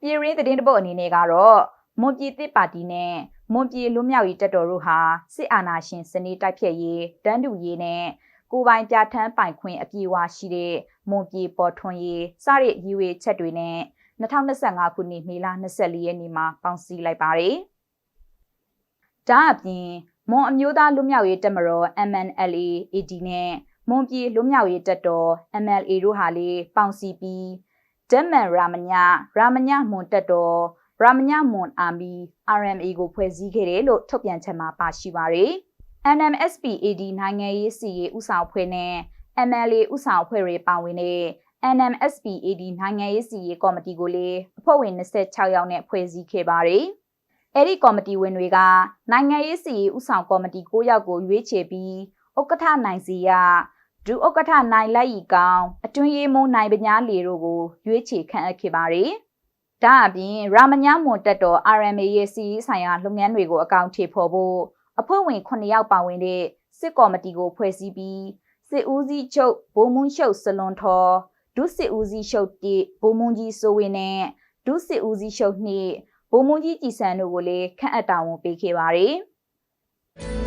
ပြည်ရင်းသတင်းတပုတ်အနေနဲ့ကတော့မွန်ပြည်တစ်ပါတီနဲ့မွန်ပြည်လွတ်မြောက်ရေးတပ်တော်တို့ဟာစစ်အာဏာရှင်စနစ်တိုက်ဖျက်ရေးတန်းတူရေးနဲ့ကိုယ်ပိုင်ပြဋ္ဌာန်းပိုင်ခွင့်အပြည့်အဝရှိတဲ့မွန်ပြည်ပေါ်ထွန်းရေးစတဲ့ရည်ရွယ်ချက်တွေနဲ့2025ခုနှစ်မေလ24ရက်နေ့မှာပေါင်းစည်းလိုက်ပါတယ်။ဒါအပြင်မွန်အမျိုးသားလွတ်မြောက်ရေးတပ်မတော် MNLA AD နဲ့မွန်ပြည်လွတ်မြောက်ရေးတပ်တော် MLA တို့ဟာလေပေါင်းစည်းပြီး ဒက်မန်ရာမညာရာမညာမွန်တပ်တော်ရာမညာမွန်အာမီ RMA ကိုဖွဲ့စည်းခဲ့တယ်လို့ထုတ်ပြန်ချက်မှာပါရှိပါတယ်။ NMSPAD နိုင်ငံရေးစီရေးဥဆောင်ဖွဲ့နဲ့ MLA ဥဆောင်ဖွဲ့တွေပါဝင်တဲ့ NMSPAD နိုင်ငံရေးစီရေးကော်မတီကိုလည်းအဖွဲ့ဝင်26ယောက်နဲ့ဖွဲ့စည်းခဲ့ပါတယ်။အဲ့ဒီကော်မတီဝင်တွေကနိုင်ငံရေးစီရေးဥဆောင်ကော်မတီ9ယောက်ကိုရွေးချယ်ပြီးဥက္ကဋ္ဌနိုင်စီရ ဒုဥက္ကဋ္ဌနိုင်လိုက်ရီကောင်အတွင်းရေးမှူးနိုင်ပညာလီတို့ကိုရွေးချယ်ခန့်အပ်ခဲ့ပါတယ်။ဒါအပြင်ရာမညာမွန်တက်တော် RMA ရဲ့စီရေးဆိုင်ရာလုပ်ငန်းတွေကိုအကောင့်ထေဖော်ဖို့အဖွဲ့ဝင်9ယောက်ပါဝင်တဲ့စစ်ကော်မတီကိုဖွဲ့စည်းပြီးစစ်ဦးစီးချုပ်ဘုံမွန်းရှုပ်စလွန်ထော်ဒုစစ်ဦးစီးရှုပ်တိဘုံမွန်းကြီးစိုးဝင်းနဲ့ဒုစစ်ဦးစီးရှုပ်နှင့်ဘုံမွန်းကြီးကြည်စံတို့ကိုလည်းခန့်အပ်တာဝန်ပေးခဲ့ပါတယ်။